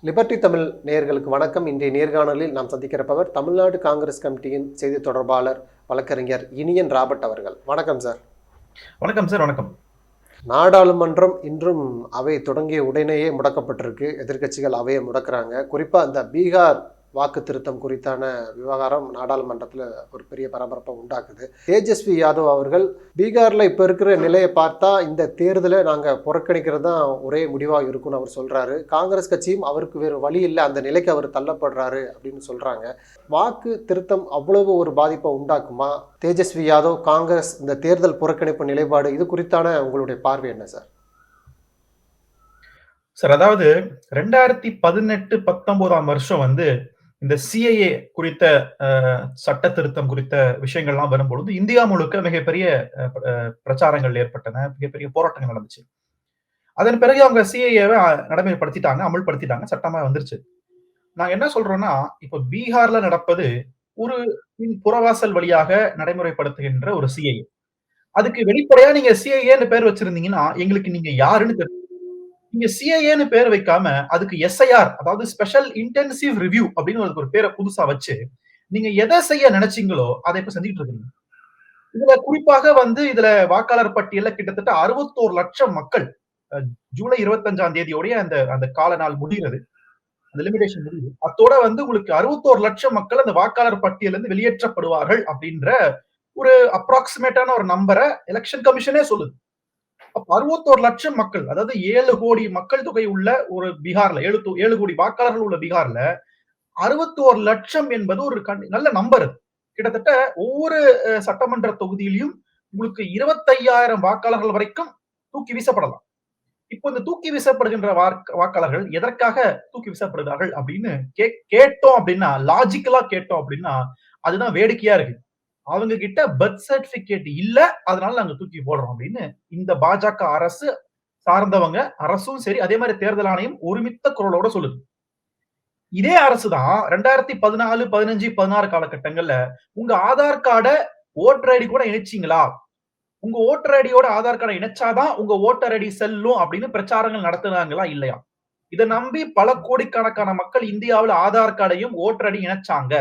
Liberty Tamil நேயர்களுக்கு வணக்கம். இன்றைய நேர்காணலில் நாம் சந்திக்கிறப்பவர் தமிழ்நாடு காங்கிரஸ் கமிட்டியின் செய்தி தொடர்பாளர் வழக்கறிஞர் இனியன் ராபர்ட் அவர்கள். வணக்கம் சார். வணக்கம் சார். வணக்கம். நாடாளுமன்றம் இன்றும் அவை தொடங்கிய உடனேயே முடக்கப்பட்டிருக்கு. எதிர்க்கட்சிகள் அவையை முடக்கிறாங்க. குறிப்பாக அந்த பீகார் வாக்கு திருத்தம் குறித்தான விவகாரம் நாடாளுமன்றத்தில் ஒரு பெரிய பரபரப்பை உண்டாக்குது. தேஜஸ்வி யாதவ் அவர்கள் பீகாரில் இப்போ இருக்கிற நிலையை பார்த்தா இந்த தேர்தலை நாங்கள் புறக்கணிக்கிறது தான் ஒரே முடிவாக இருக்கும்னு அவர் சொல்கிறாரு காங்கிரஸ் கட்சியும் அவருக்கு வேறு வழி இல்லை அந்த நிலைக்கு அவர் தள்ளப்படுறாரு அப்படின்னு சொல்கிறாங்க வாக்கு திருத்தம் அவ்வளவு ஒரு பாதிப்பை உண்டாக்குமா? தேஜஸ்வி யாதவ் காங்கிரஸ் இந்த தேர்தல் புறக்கணிப்பு நிலைப்பாடு இது குறித்தான உங்களுடைய பார்வை என்ன சார்? சார் அதாவது ரெண்டாயிரத்தி பதினெட்டு பத்தொன்பதாம் வருஷம் வந்து இந்த சிஐஏ குறித்த சட்ட திருத்தம் குறித்த விஷயங்கள்லாம் வரும்பொழுது இந்தியா முழுக்க மிகப்பெரிய அஹ், பிரச்சாரங்கள் ஏற்பட்டன. மிகப்பெரிய போராட்டங்கள் நடந்துச்சு. அதன் பிறகு அவங்க சிஐஏவை நடைமுறைப்படுத்திட்டாங்க அமல்படுத்திட்டாங்க சட்டமா வந்துருச்சு. நாங்க என்ன சொல்றோம்னா இப்ப பீகார்ல நடப்பது ஒரு பின் புறவாசல் வழியாக நடைமுறைப்படுத்துகின்ற ஒரு சிஐஏ அதுக்கு வெளிப்படையா நீங்க சிஐஏன்னு பேர் வச்சிருந்தீங்கன்னா எங்களுக்கு நீங்க யாருன்னு தெரியும் நீங்க சிஐஏன்னு பேர் வைக்காம அதுக்கு எஸ்ஐஆர் அதாவது ஸ்பெஷல் இன்டென்சிவ் ரிவ்யூ அப்படின்னு ஒரு பேரை புதுசா வச்சு நீங்க எதை செய்ய நினைச்சீங்களோ அதை இப்ப செஞ்சுட்டு இருக்கீங்க. இதுல குறிப்பாக வந்து இதுல வாக்காளர் பட்டியல்ல கிட்டத்தட்ட அறுபத்தோரு லட்சம் மக்கள் ஜூலை இருபத்தஞ்சாம் தேதியோடைய அந்த அந்த கால நாள் முடிகிறது. அந்த லிமிடேஷன் முடியுது. அத்தோட வந்து உங்களுக்கு அறுபத்தோரு லட்சம் மக்கள் அந்த வாக்காளர் பட்டியல இருந்து வெளியேற்றப்படுவார்கள் அப்படின்ற ஒரு அப்ராக்சிமேட்டான ஒரு நம்பரை எலெக்ஷன் கமிஷனே சொல்லுது. அப்ப அறுபத்தோரு லட்சம் மக்கள் அதாவது ஏழு கோடி மக்கள் தொகை உள்ள ஒரு பீகார்ல ஏழு ஏழு கோடி வாக்காளர்கள் உள்ள பீகார்ல அறுபத்தோரு லட்சம் என்பது ஒரு நல்ல நம்பர் கிட்டத்தட்ட ஒவ்வொரு சட்டமன்ற தொகுதியிலையும் உங்களுக்கு இருபத்தையாயிரம் வாக்காளர்கள் வரைக்கும் தூக்கி வீசப்படலாம். இப்போ இந்த தூக்கி வீசப்படுகின்ற வாக்காளர்கள் எதற்காக தூக்கி வீசப்படுகிறார்கள் அப்படின்னு கே- கேட்டோம் அப்படின்னா லாஜிக்கலா கேட்டோம் அப்படின்னா அதுதான் வேடிக்கையா இருக்கு. அவங்க கிட்ட பர்த் சர்டிபிகேட் இல்ல அதனால நாங்க தூக்கி போடுறோம் அப்படின்னு இந்த பாஜக அரசு சார்ந்தவங்க அரசும் சரி அதே மாதிரி தேர்தல் ஆணையம் ஒருமித்த குரலோட சொல்லுது. இதே அரசு தான் ரெண்டாயிரத்தி பதினாலு பதினஞ்சு பதினாறு காலகட்டங்கள்ல உங்க ஆதார் கார்டை ஓட்டர் ஐடி கூட இணைச்சிங்களா? உங்க ஓட்டர் ஐடியோட ஆதார் கார்டை இணைச்சாதான் உங்க ஓட்டர் ஐடி செல்லும் அப்படின்னு பிரச்சாரங்கள் நடத்துனாங்களா இல்லையா? இதை நம்பி பல கோடிக்கணக்கான மக்கள் இந்தியாவில் ஆதார் கார்டையும் ஓட்டர் ஐடி இணைச்சாங்க.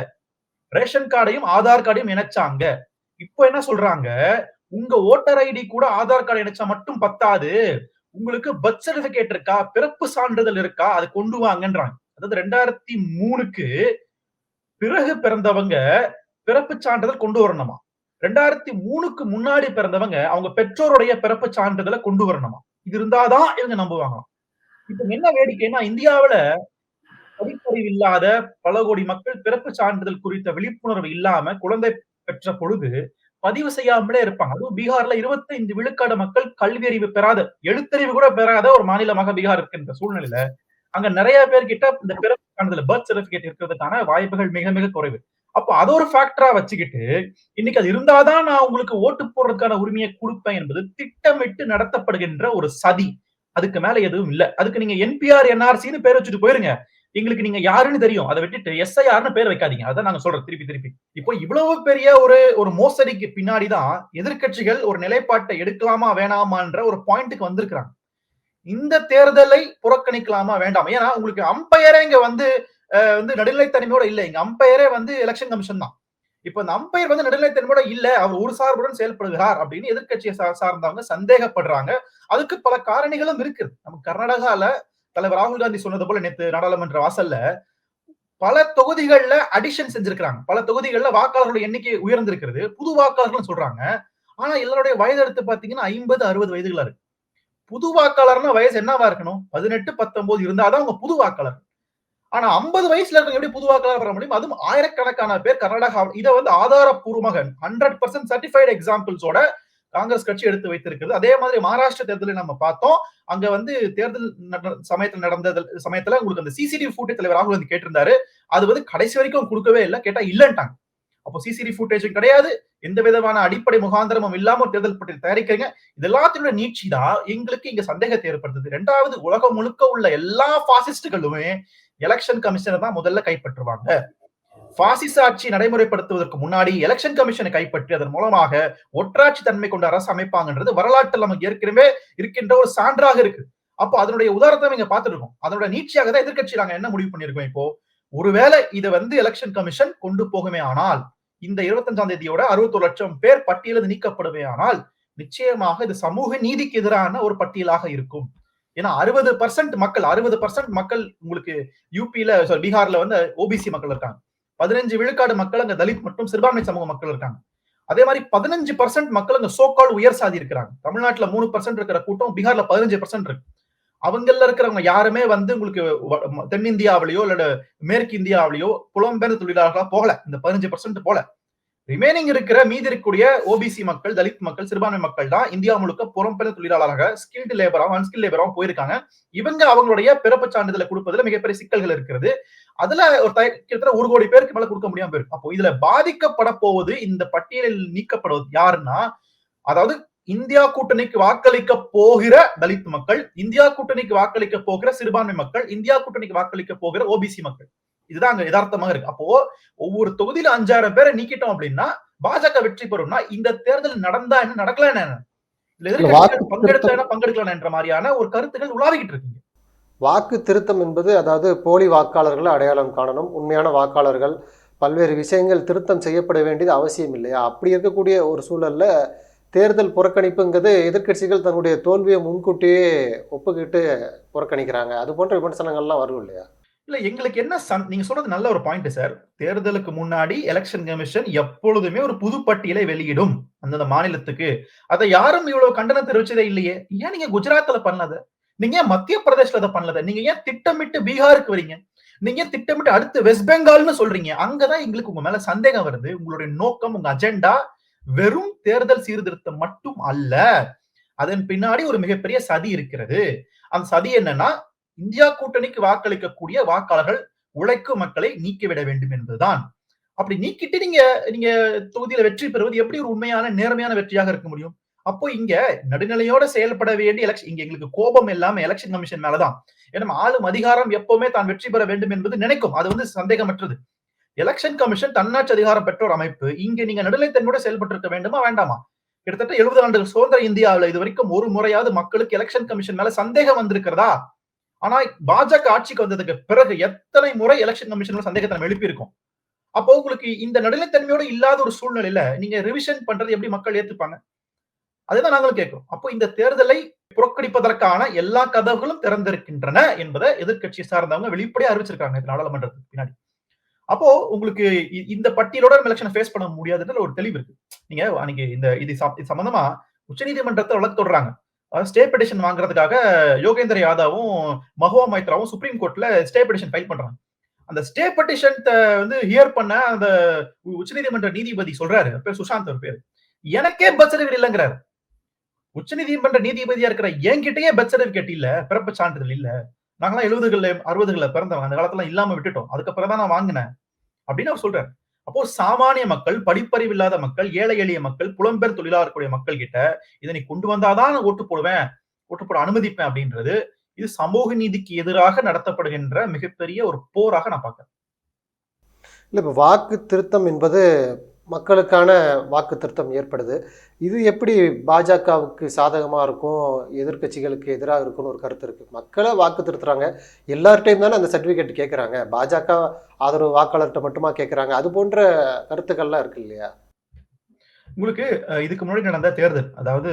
ரேஷன் கார்டையும் ஆதார் கார்டையும் இணைச்சாங்க. இப்போ என்ன சொல்றாங்க? உங்க ஓட்டர் ஐடி கூட ஆதார் கார்டு இணைச்சா மட்டும் பத்தாது. உங்களுக்கு பர்த் சர்டிபிகேட் இருக்கா? பிறப்பு சான்றிதழ் இருக்கா? அதை கொண்டு வாங்கன்றாங்க. அதாவது ரெண்டாயிரத்தி மூணுக்கு பிறகு பிறந்தவங்க பிறப்பு சான்றிதழ் கொண்டு வரணுமா? ரெண்டாயிரத்தி மூணுக்கு முன்னாடி பிறந்தவங்க அவங்க பெற்றோருடைய பிறப்பு சான்றிதழை கொண்டு வரணுமா? இது இருந்தாதான் இவங்க நம்புவாங்களாம். இப்ப என்ன வேடிக்கைன்னா இந்தியாவுல படிப்பறிவு இல்லாத பல கோடி மக்கள் பிறப்பு சான்றிதழ் குறித்த விழிப்புணர்வு இல்லாம குழந்தை பெற்ற பொழுது பதிவு செய்யாமலே இருப்பாங்க. அதுவும் பீகார்ல 25 விழுக்காடு மக்கள் கல்வி அறிவு பெறாத எழுத்தறிவு கூட பெறாத ஒரு மாநிலமாக பீகார் இருக்கின்ற சூழ்நிலையில அங்க நிறைய பேர்கிட்ட இந்த பிறப்பு சான்றிதழ் பர்த் சர்டிபிகேட் இருக்கிறதுக்கான வாய்ப்புகள் மிக மிக குறைவு. அப்போ அது ஒரு ஃபேக்டரா வச்சுக்கிட்டு இன்னைக்கு அது இருந்தாதான் நான் உங்களுக்கு ஓட்டு போடுறதுக்கான உரிமையை கொடுப்பேன் என்பது திட்டமிட்டு நடத்தப்படுகின்ற ஒரு சதி. அதுக்கு மேல எதுவும் இல்ல. அதுக்கு நீங்க என்பிஆர் என்ஆர்சின்னு பேர் வச்சுட்டு போயிருங்க. எங்களுக்கு நீங்க யாருன்னு தெரியும். அதை விட்டுட்டு எஸ்ஐஆர்னு பேர் வைக்காதீங்க. அதான் நாங்க சொல்றோம். திருப்பி திருப்பி. இப்போ இவ்வளவு பெரிய ஒரு ஒரு மோசடிக்கு பின்னாடிதான் எதிர்கட்சிகள் ஒரு நிலைப்பாட்டை எடுக்கலாமா வேணாமான்ற ஒரு பாயிண்ட்டுக்கு வந்திருக்கிறாங்க. இந்த தேர்தலை புறக்கணிக்கலாமா வேண்டாமா? ஏன்னா உங்களுக்கு அம்பையரே இங்க வந்து வந்து நடுநிலைத்தன்மையோட இல்ல. இங்க அம்பையரே வந்து எலெக்ஷன் கமிஷன் தான். இப்ப இந்த அம்பையர் வந்து நடுநிலைத்தன்மையோட இல்ல. அவர் ஒரு சார்புடன் செயல்படுகிறார் அப்படின்னு எதிர்கட்சியை சார்ந்தவங்க சந்தேகப்படுறாங்க. அதுக்கு பல காரணிகளும் இருக்குது. நம்ம கர்நாடகால தலைவர் ராகுல் காந்தி சொன்னது போல நேற்று நாடாளுமன்ற வாசல்ல பல தொகுதிகள்ல அடிஷன் செஞ்சிருக்கிறாங்க. பல தொகுதிகள்ல வாக்காளர்கள் எண்ணிக்கை உயர்ந்திருக்கிறது. புது வாக்காளர்கள் சொல்றாங்க. ஆனா எல்லாருடைய வயது எடுத்து பாத்தீங்கன்னா ஐம்பது அறுபது வயதுகளா இருக்கு. புது வாக்காளர்னா வயசு என்னவா இருக்கணும்? பதினெட்டு பத்தொன்பது இருந்தாதான் அவங்க புது வாக்காளர் ஆனா ஐம்பது வயசுல இருக்கிறவங்க எப்படி புது வாக்காளர் வர முடியும்? அதுவும் ஆயிரக்கணக்கான பேர் கர்நாடகா இதை வந்து ஆதாரப்பூர்வமாக ஹண்ட்ரட் பர்சன்ட் சர்டிஃபைடு எக்ஸாம்பிள்ஸோட காங்கிரஸ் கட்சி எடுத்து வைத்திருக்கிறது. அதே மாதிரி மகாராஷ்டிர தேர்தலில் நம்ம பார்த்தோம். அங்க வந்து தேர்தல் நட- சமயத்துல நடந்த சமயத்துல உங்களுக்கு அந்த சிசிடிவி ஃபுட்டேஜ் தலைவர் ராகுல் காந்தி கேட்டிருந்தாரு. அது வந்து கடைசி வரைக்கும் கொடுக்கவே இல்லை. கேட்டா இல்லன்ட்டாங்க. அப்போ சிசிடிவி ஃபுட்டேஜும் கிடையாது. எந்த விதமான அடிப்படை முகாந்திரமும் இல்லாம தேர்தல் பற்றி தயாரிக்கிறீங்க. இது எல்லாத்தினோட நீட்சி தான் எங்களுக்கு இங்க சந்தேகத்தை ஏற்படுத்துது. ரெண்டாவது உலகம் முழுக்க உள்ள எல்லா பாசிஸ்டுகளுமே எலெக்ஷன் கமிஷனை தான் முதல்ல கைப்பற்றுவாங்க. பாசிச ஆட்சி நடைமுறைப்படுத்துவதற்கு முன்னாடி எலெக்ஷன் கமிஷனை கைப்பற்றி அதன் மூலமாக ஒற்றாட்சி தன்மை கொண்ட அரசு அமைப்பாங்கன்றது வரலாற்றில் நமக்கு ஏற்கனவே இருக்கின்ற ஒரு சான்றாக இருக்கு. அப்போ அதனுடைய உதாரணத்தை இங்க பார்த்துருக்கோம் அதனோட நீட்சியாக தான் எதிர்கட்சி நாங்க என்ன முடிவு பண்ணிருக்கோம் இப்போ? ஒருவேளை இதை வந்து எலெக்ஷன் கமிஷன் கொண்டு போகுமே ஆனால் இந்த இருபத்தஞ்சாம் தேதியோட அறுபத்தொரு லட்சம் பேர் பட்டியலில் நீக்கப்படுமே ஆனால் நிச்சயமாக இது சமூக நீதிக்கு எதிரான ஒரு பட்டியலாக இருக்கும். ஏன்னா அறுபது பர்சன்ட் மக்கள் அறுபது பர்சன்ட் மக்கள் உங்களுக்கு யூபியில சாரி பீகார்ல வந்து ஓபிசி மக்கள் இருக்காங்க. பதினஞ்சு விழுக்காடு மக்கள் அங்க தலித் மற்றும் சிறுபான்மை சமூக மக்கள் இருக்காங்க. அதே மாதிரி பதினஞ்சு பர்சன்ட் மக்கள் அங்க சோக்கால் உயர் சாதி இருக்கிறாங்க. தமிழ்நாட்டுல மூணு பர்சன்ட் இருக்கிற கூட்டம் பீகார்ல பதினஞ்சு பர்சன்ட் இருக்கு. அவங்கல இருக்கிறவங்க யாருமே வந்து உங்களுக்கு தென்னிந்தியாவிலேயோ இல்ல மேற்கு இந்தியாவிலேயோ புலம்பெயர் தொழிலாளர்களா போகல. இந்த பதினஞ்சு பர்சன்ட் போல. ரிமைனிங் இருக்கிற மீதி இருக்கக்கூடிய ஓபிசி மக்கள் தலித் மக்கள் சிறுபான்மை மக்கள் தான் இந்தியா முழுக்க புறம்பெயர் தொழிலாளராக ஸ்கில்டு லேபராகவும் அன்ஸ்கில் லேபராகவும் போயிருக்காங்க. இவங்க அவங்களுடைய பிறப்பு சான்றிதழை கொடுப்பதில் மிகப்பெரிய சிக்கல்கள் இருக்கிறது. அதுல ஒரு கிட்டத்தட்ட ஒரு கோடி பேருக்கு மேல கொடுக்க முடியாம போயிருக்கு. அப்போ இதுல பாதிக்கப்பட போவது இந்த பட்டியலில் நீக்கப்படுவது யாருன்னா அதாவது இந்தியா கூட்டணிக்கு வாக்களிக்க போகிற தலித் மக்கள் இந்தியா கூட்டணிக்கு வாக்களிக்க போகிற சிறுபான்மை மக்கள் இந்தியா கூட்டணிக்கு வாக்களிக்க போகிற ஓபிசி மக்கள். இதுதான் அங்க யதார்த்தமாக இருக்கு. அப்போ ஒவ்வொரு தொகுதியில அஞ்சாயிரம் பேரை நீக்கிட்டோம் அப்படின்னா பாஜக வெற்றி பெறும்னா இந்த தேர்தல் நடந்தா என்ன நடக்கல என்ன? பங்கெடுத்த பங்கெடுக்கலாம் என்ற மாதிரியான ஒரு கருத்துக்கள் உலாவிக்கிட்டு இருக்கீங்க. வாக்கு திருத்தம் என்பது அதாவது போலி வாக்காளர்களை அடையாளம் காணணும். உண்மையான வாக்காளர்கள் பல்வேறு விஷயங்கள் திருத்தம் செய்யப்பட வேண்டியது அவசியம் இல்லையா? அப்படி இருக்கக்கூடிய ஒரு சூழல்ல தேர்தல் புறக்கணிப்புங்கிறது எதிர்கட்சிகள் தன்னுடைய தோல்வியை முன்கூட்டியே ஒப்புக்கிட்டு புறக்கணிக்கிறாங்க. அது போன்ற விமர்சனங்கள்லாம் வரும் இல்லையா? இல்ல எங்களுக்கு என்ன நீங்க சொல்றது நல்ல ஒரு பாயிண்ட் சார் தேர்தலுக்கு முன்னாடி எலெக்ஷன் கமிஷன் எப்பொழுதுமே ஒரு புது பட்டியலை வெளியிடும் அந்தந்த மாநிலத்துக்கு. அதை யாரும் இவ்வளவு கண்டனம் தெரிவிச்சதே இல்லையே. ஏன் நீங்க குஜராத்ல பண்ணல நீங்க ஏன் மத்திய பிரதேஷ்ல அதை பண்ணல நீங்க ஏன் திட்டமிட்டு பீகாருக்கு வரீங்க? நீங்க ஏன் திட்டமிட்டு அடுத்து வெஸ்ட் பெங்கால்னு சொல்றீங்க? அங்கதான் எங்களுக்கு உங்க மேல சந்தேகம் வருது. உங்களுடைய நோக்கம் உங்க அஜெண்டா வெறும் தேர்தல் சீர்திருத்தம் மட்டும் அல்ல. அதன் பின்னாடி ஒரு மிகப்பெரிய சதி இருக்கிறது. அந்த சதி என்னன்னா இந்தியா கூட்டணிக்கு வாக்களிக்கக்கூடிய வாக்காளர்கள் உழைக்கும் மக்களை நீக்கிவிட வேண்டும் என்பதுதான். அப்படி நீக்கிட்டு நீங்க நீங்க தொகுதியில வெற்றி பெறுவது எப்படி ஒரு உண்மையான நேர்மையான வெற்றியாக இருக்க முடியும்? அப்போ இங்க நடுநிலையோட செயல்பட வேண்டிய எலக்ஷன் இங்க எங்களுக்கு கோபம் இல்லாம எலெக்ஷன் கமிஷன் மேலதான். ஏன்னா ஆளும் அதிகாரம் எப்பவுமே தான் வெற்றி பெற வேண்டும் என்பது நினைக்கும். அது வந்து சந்தேகமற்றது. எலெக்ஷன் கமிஷன் தன்னாட்சி அதிகாரம் பெற்றோர் அமைப்பு. இங்க நீங்க நடுநிலைத்தன்மையோட செயல்பட்டு இருக்க வேண்டுமா வேண்டாமா? கிட்டத்தட்ட எழுபது ஆண்டுகள் சுதந்திர இந்தியாவில் இது வரைக்கும் ஒரு முறையாவது மக்களுக்கு எலெக்ஷன் கமிஷன் மேல சந்தேகம் வந்திருக்கிறதா? ஆனா பாஜக ஆட்சிக்கு வந்ததுக்கு பிறகு எத்தனை முறை எலெக்ஷன் கமிஷன் சந்தேகத்தை நம்ம எழுப்பியிருக்கோம்? அப்போ உங்களுக்கு இந்த நடுநிலைத்தன்மையோட இல்லாத ஒரு சூழ்நிலையில நீங்க ரிவிஷன் பண்றது எப்படி மக்கள் ஏத்துப்பாங்க? அதுதான் நாங்களும் கேட்கிறோம். அப்போ இந்த தேர்தலை புறக்கணிப்பதற்கான எல்லா கதவுகளும் திறந்திருக்கின்றன என்பதை எதிர்கட்சி சார்ந்தவங்க வெளிப்படையா அறிவிச்சிருக்காங்க நாடாளுமன்றத்துக்கு பின்னாடி. அப்போ உங்களுக்கு இந்த பட்டியலோட எலெக்ஷன் ஃபேஸ் பண்ண முடியாதுன்ற ஒரு தெளிவு இருக்கு. நீங்க அன்னைக்கு இந்த இது சம்பந்தமா உச்சநீதிமன்றத்தை வழக்கு தொடர்றாங்க ஸ்டே பெட்டிஷன் வாங்குறதுக்காக யோகேந்திர யாதவும் மஹுவா மைத்ராவும் சுப்ரீம் கோர்ட்ல ஸ்டே பெட்டிஷன் ஃபைல் பண்றாங்க. அந்த ஸ்டே பெட்டிஷன் வந்து ஹியர் பண்ண அந்த உச்சநீதிமன்ற நீதிபதி சொல்றாரு. பேர் சுஷாந்த் ஒரு பேர். எனக்கே பர்த் சர்டிபிகேட் இல்லைங்கிறாரு. உச்சநீதிமன்ற நீதிபதியா இருக்கிற என்கிட்டயே பர்த் சர்டிபிகேட் இல்ல பிறப்பு சான்றிதழ் இல்ல. நாங்களாம் எழுபதுகள்ல அறுபதுகள்ல பிறந்தவங்க. அந்த காலத்துல இல்லாம விட்டுட்டோம். அதுக்கப்புறம் தான் நான் வாங்கினேன். அப்படின்னு அவர் சொல்றாரு. அப்போ சாமானிய மக்கள் படிப்பறிவு இல்லாத மக்கள் ஏழை எளிய மக்கள் புலம்பெயர் தொழிலாளர்களுடைய மக்கள் கிட்ட இதை நீ கொண்டு வந்தாதான் ஓட்டு போடுவேன் ஓட்டு போட அனுமதிப்பேன் அப்படின்றது இது சமூக நீதிக்கு எதிராக நடத்தப்படுகின்ற மிகப்பெரிய ஒரு போராக நான் பார்க்கிறேன். இல்ல இப்ப வாக்கு திருத்தம் என்பது மக்களுக்கான வாக்கு திருத்தம் ஏற்படுது. இது எப்படி பாஜகவுக்கு சாதகமாக இருக்கும்? எதிர்கட்சிகளுக்கு எதிராக இருக்கும்னு ஒரு கருத்து இருக்குது மக்களை வாக்கு திருத்துறாங்க எல்லார்ட்டையும் தானே அந்த சர்டிஃபிகேட் கேட்குறாங்க பாஜக ஆதரவு வாக்காளர்கிட்ட மட்டுமா கேட்குறாங்க அது போன்ற கருத்துக்கள்லாம் இருக்கு இல்லையா? உங்களுக்கு இதுக்கு முன்னாடி நடந்த தேர்தல் அதாவது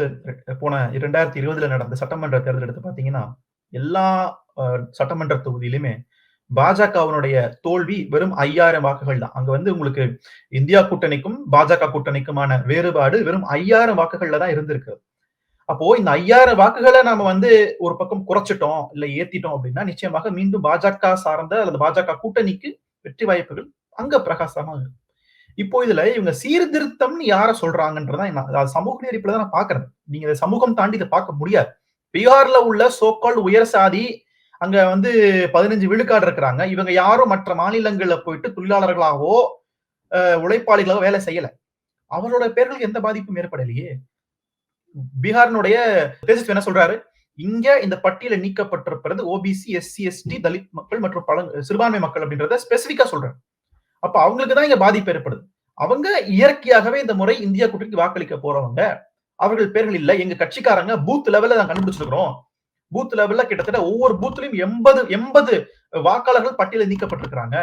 போன இரண்டாயிரத்தி இருபதுல நடந்த சட்டமன்ற தேர்தல் எடுத்து பார்த்தீங்கன்னா எல்லா சட்டமன்ற தொகுதியிலுமே பாஜகவினுடைய தோல்வி வெறும் ஐயாயிரம் வாக்குகள் தான். அங்க வந்து உங்களுக்கு இந்தியா கூட்டணிக்கும் பாஜக கூட்டணிக்குமான வேறுபாடு வெறும் ஐயாயிரம் வாக்குகள்ல தான் இருந்திருக்கு. அப்போ இந்த ஐயாயிரம் வாக்குகளை நாம வந்து ஒரு பக்கம் குறைச்சிட்டோம் இல்ல ஏத்திட்டோம் அப்படின்னா நிச்சயமாக மீண்டும் பாஜக சார்ந்த அல்லது பாஜக கூட்டணிக்கு வெற்றி வாய்ப்புகள் அங்க பிரகாசமா இருக்கு இப்போ இதுல இவங்க சீர்திருத்தம்னு யார சொல்றாங்கன்றதான் சமூக நெறிப்புல தான் நான் பாக்குறேன் நீங்க இதை சமூகம் தாண்டி இதை பார்க்க முடியாது. பீகார்ல உள்ள சோக்கால் உயர் சாதி அங்க வந்து பதினஞ்சு விழுக்காடு இருக்கிறாங்க. இவங்க யாரும் மற்ற மாநிலங்கள்ல போயிட்டு தொழிலாளர்களாகவோ உழைப்பாளிகளாக வேலை செய்யல. அவரோட பேர்களுக்கு எந்த பாதிப்பும் ஏற்படலையே. பீகாரினுடைய என்ன சொல்றாரு? இங்க இந்த பட்டியல நீக்கப்பட்டிருப்பது ஓபிசி எஸ்சி எஸ்டி தலித் மக்கள் மற்றும் பழங்க சிறுபான்மை மக்கள் அப்படின்றத ஸ்பெசிபிக்கா சொல்றாரு. அப்ப அவங்களுக்கு தான் இங்க பாதிப்பு ஏற்படுது. அவங்க இயற்கையாகவே இந்த முறை இந்தியா கூட்டணிக்கு வாக்களிக்க போறவங்க. அவர்கள் பேர்கள் இல்ல. எங்க கட்சிக்காரங்க பூத் லெவல்ல நான் கண்டுபிடிச்சிருக்கிறோம். பூத் லெவல்ல கிட்டத்தட்ட ஒவ்வொரு பூத்லயும் எண்பது எண்பது வாக்காளர்கள் பட்டியலில் நீக்கப்பட்டிருக்கிறாங்க.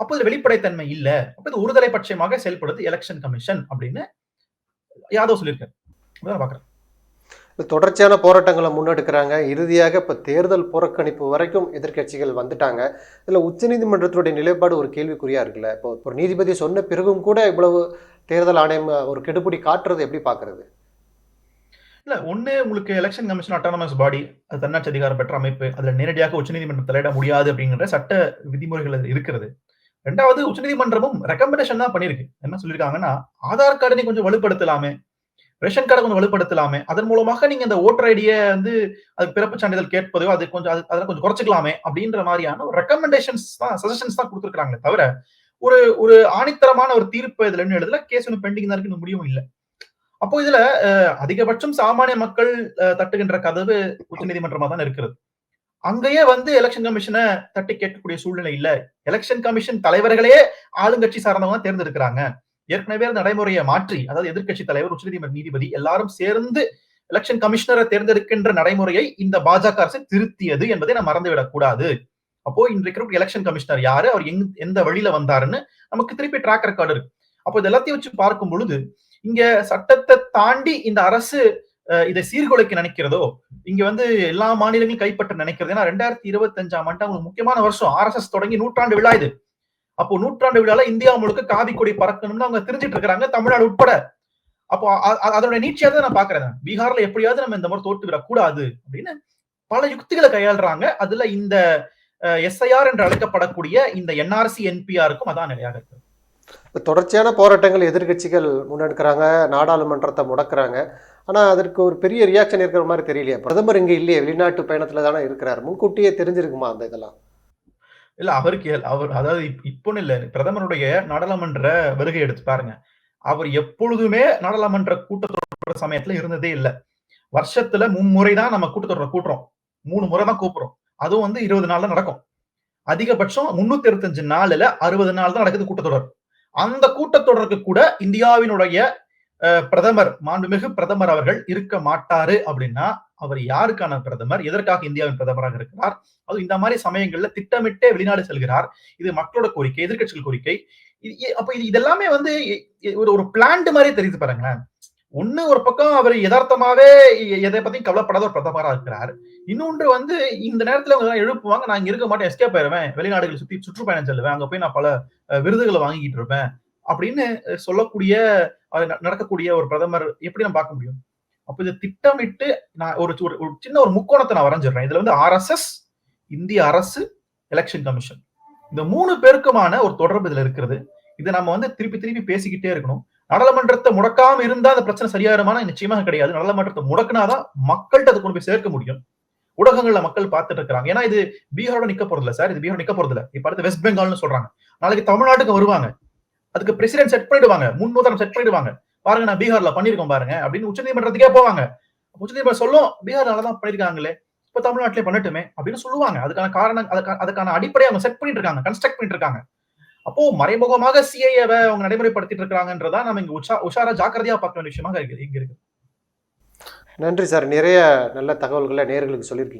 அப்போ இது வெளிப்படைத்தன்மை இல்ல. அப்ப இது ஒருதலை பட்சமாக செயல்படுது எலெக்ஷன் கமிஷன் அப்படின்னு யாதவ் சொல்லியிருக்காரு. பாக்குறேன் தொடர்ச்சியான போராட்டங்களை முன்னெடுக்கிறாங்க. இறுதியாக இப்போ தேர்தல் புறக்கணிப்பு வரைக்கும் எதிர்க்கட்சிகள் வந்துட்டாங்க. இதில் உச்சநீதிமன்றத்தினுடைய நிலைப்பாடு ஒரு கேள்விக்குறியா இருக்குல்ல? இப்போ ஒரு நீதிபதி சொன்ன பிறகும் கூட இவ்வளவு தேர்தல் ஆணையம் ஒரு கெடுபிடி காட்டுறது எப்படி பார்க்குறது? இல்ல ஒண்ணு உங்களுக்கு எலெக்ஷன் கமிஷன் அட்டானமஸ் பாடி அது தன்னாட்சி அதிகாரம் பெற்ற அமைப்பு அதுல நேரடியாக உச்சநீதிமன்றம் தலையிட முடியாது அப்படிங்கிற சட்ட விதிமுறைகள் இருக்கிறது. ரெண்டாவது உச்சநீதிமன்றமும் ரெக்கமெண்டேஷன் தான் பண்ணிருக்கு என்ன சொல்லியிருக்காங்கன்னா ஆதார் கார்டை நீ கொஞ்சம் வலுப்படுத்தலாமே ரேஷன் கார்டை கொஞ்சம் வலுப்படுத்தலாமே அதன் மூலமாக நீங்க இந்த ஓட்டர் ஐடியை வந்து அது பிறப்பு சான்றிதழ் கேட்பதோ அது கொஞ்சம் அது- அதில் கொஞ்சம் குறைச்சிக்கலாமே அப்படின்ற மாதிரியான ஒரு ரெக்கமெண்டேஷன்ஸ் தான் சஜஷன்ஸ் தான் கொடுத்துருக்காங்களே தவிர ஒரு ஒரு ஆணித்தரமான ஒரு தீர்ப்பு இதுல இன்னும் எழுதல கேஸ் ஒன்று பெண்டிங் தான் இருக்கு முடியும் இல்ல. அப்போ இதுல அஹ், அதிகபட்சம் சாமானிய மக்கள் அஹ், தட்டுகின்ற கதவு உச்சநீதிமன்றமா தான் இருக்கிறது. அங்கேயே வந்து எலெக்ஷன் கமிஷனை தட்டி கேட்கக்கூடிய சூழ்நிலை இல்ல. எலெக்ஷன் கமிஷன் தலைவர்களே ஆளுங்கட்சி சார்ந்தவங்க தான் தேர்ந்தெடுக்கிறாங்க. ஏற்கனவே அந்த நடைமுறையை மாற்றி அதாவது எதிர்க்கட்சி தலைவர் உச்சநீதிமன்ற நீதிபதி எல்லாரும் சேர்ந்து எலெக்ஷன் கமிஷனரை தேர்ந்தெடுக்கின்ற நடைமுறையை இந்த பாஜக அரசு திருத்தியது என்பதை நாம் மறந்துவிடக் கூடாது. அப்போ இன்றைக்கு எலெக்ஷன் கமிஷனர் யாரு? அவர் எங் எந்த வழியில வந்தாருன்னு நமக்கு திருப்பி ட்ராக் ரெக்கார்டு இருக்கு. அப்போ இது எல்லாத்தையும் வச்சு பார்க்கும் பொழுது இங்க சட்டத்தை தாண்டி இந்த அரசு இதை சீர்குலைக்க நினைக்கிறதோ இங்க வந்து எல்லா மாநிலங்களும் கைப்பற்ற நினைக்கிறது ஏன்னா ரெண்டாயிரத்தி இருபத்தி அஞ்சாம் ஆண்டு அவங்களுக்கு முக்கியமான வருஷம். ஆர்எஸ்எஸ் தொடங்கி நூற்றாண்டு விழா இது. அப்போ நூற்றாண்டு விழால இந்தியா முழுக்க காவி கொடி பறக்கணும்னு அவங்க தெரிஞ்சிட்டு இருக்காங்க தமிழ்நாடு உட்பட. அப்போ அதனுடைய அதோட நீட்சியா தான் நான். பாக்குறேன் பீகார்ல எப்படியாவது நம்ம இந்த மாதிரி தோட்டு விடக்கூடாது அப்படின்னு பல யுக்திகளை கையாளுறாங்க. அதுல இந்த எஸ்ஐஆர் என்று அழைக்கப்படக்கூடிய இந்த என்ஆர்சி என்பிஆருக்கும் அதான் நிலையாக இருக்கு. தொடர்ச்சியான போராட்டங்கள் எதிர்க்கட்சிகள் முன்னெடுக்கிறாங்க நாடாளுமன்றத்தை முடக்கிறாங்க. ஆனால் அதற்கு ஒரு பெரிய ரியாக்ஷன் இருக்கிற மாதிரி தெரியலையே. பிரதமர் இங்கே இல்லையே வெளிநாட்டு பயணத்தில் தானே இருக்கிறார். முன்கூட்டியே தெரிஞ்சிருக்குமா அந்த இதெல்லாம்? இல்ல அவருக்கு அவர் அதாவது இப்- இப்போன்னு பிரதமருடைய நாடாளுமன்ற வருகை எடுத்து பாருங்க. அவர் எப்பொழுதுமே நாடாளுமன்ற கூட்டத்தொடர் சமயத்துல இருந்ததே இல்ல. வருஷத்துல மும்முறை தான் நம்ம கூட்டத்தொடரை கூட்டுறோம். மூணு முறை தான் கூப்பிடுறோம் அதுவும் வந்து இருபது நாள்ல நடக்கும். அதிகபட்சம் முன்னூத்தி இருபத்தஞ்சு நாள்ல அறுபது நாள் தான் நடக்குது கூட்டத்தொடர். அந்த கூட்டத்தொடருக்கு கூட இந்தியாவினுடைய பிரதமர் மாண்புமிகு பிரதமர் அவர்கள் இருக்க மாட்டாரு அப்படின்னா அவர் யாருக்கான பிரதமர்? எதற்காக இந்தியாவின் பிரதமராக இருக்கிறார்? அது இந்த மாதிரி சமயங்கள்ல திட்டமிட்டே வெளிநாடு செல்கிறார். இது மக்களோட கோரிக்கை எதிர்க்கட்சிகள் கோரிக்கை. இது- அப்ப இது இதெல்லாமே வந்து ஒரு ஒரு பிளான்டு மாதிரியே தெரியுது பாருங்களேன். ஒண்ணு ஒரு பக்கம் அவர் யதார்த்தமாவே எதை பத்தியும் கவலைப்படாத ஒரு பிரதமரா இருக்கிறார். இன்னொன்று வந்து இந்த நேரத்துல அவங்க எழுப்புவாங்க நான் இங்க இருக்க மாட்டேன் எஸ்கேப் ஆயிருவேன் வெளிநாடுகள் சுத்தி சுற்றுப்பயணம் செல்லுவேன் அங்க போய் நான் பல விருதுகளை வாங்கிட்டு இருப்பேன் அப்படின்னு சொல்லக்கூடிய ந- நடக்கக்கூடிய ஒரு பிரதமர் எப்படி நம்ம பார்க்க முடியும்? அப்ப இதை திட்டமிட்டு நான் ஒரு ஒரு ஒரு சின்ன ஒரு முக்கோணத்தை நான் வரைஞ்சிடுறேன். இதுல வந்து ஆர்எஸ்எஸ் இந்திய அரசு எலெக்ஷன் கமிஷன் இந்த மூணு பேருக்குமான ஒரு தொடர்பு இதுல இருக்கிறது. இதை நம்ம வந்து திருப்பி திருப்பி பேசிக்கிட்டே இருக்கணும். நாடாளுமன்றத்தை முடக்காம இருந்தா அந்த பிரச்சனை சரியாயிருமானா? நிச்சயமாக கிடையாது. நாடாளுமன்றத்தை முடக்கினாதான் மக்கள்கிட்ட அதை கொண்டு போய் சேர்க்க முடியும். ஊடகங்கள்ல மக்கள் பார்த்துட்டு இருக்காங்க ஏன்னா இது பீகாரோட நிக்க போறது இல்ல சார். இது பீகார் நிக்க போறது இல்ல இப்ப அடுத்து வெஸ்ட் பெங்கால்னு சொல்றாங்க. நாளைக்கு தமிழ்நாட்டுக்கு வருவாங்க. அதுக்கு பிரசிடென்ட் செட் பண்ணிடுவாங்க. முன்னுதாரணம் செட் பண்ணிடுவாங்க. பாருங்க நான் பீகார்ல பண்ணிருக்கோம் பாருங்க அப்படின்னு உச்சநீதிமன்றத்துக்கே போவாங்க. உச்சநீதிமன்றம் சொல்லும் பீகார்ல தான் பண்ணிருக்காங்களே இப்ப தமிழ்நாட்டிலே பண்ணட்டுமே அப்படின்னு சொல்லுவாங்க. அதுக்கான காரணம் அதுக்கான அடிப்படையை அவங்க செட் பண்ணிட்டு இருக்காங்க. கன்ஸ்ட்ரக்ட் பண்ணிட்டு இருக்காங்க. அப்போ மறைமுகமாக சிஐஏவை அவங்க நடைமுறைப்படுத்திட்டு இருக்கிறாங்கன்றதா நம்ம இங்க உஷா உஷாரா ஜாக்கிரதையா பார்க்க வேண்டிய விஷயமாக இருக்கு இங்க இருக்கு. நன்றி சார். நிறைய நல்ல தகவல்களை நேர்களுக்கு சொல்லியிருக்கீங்க.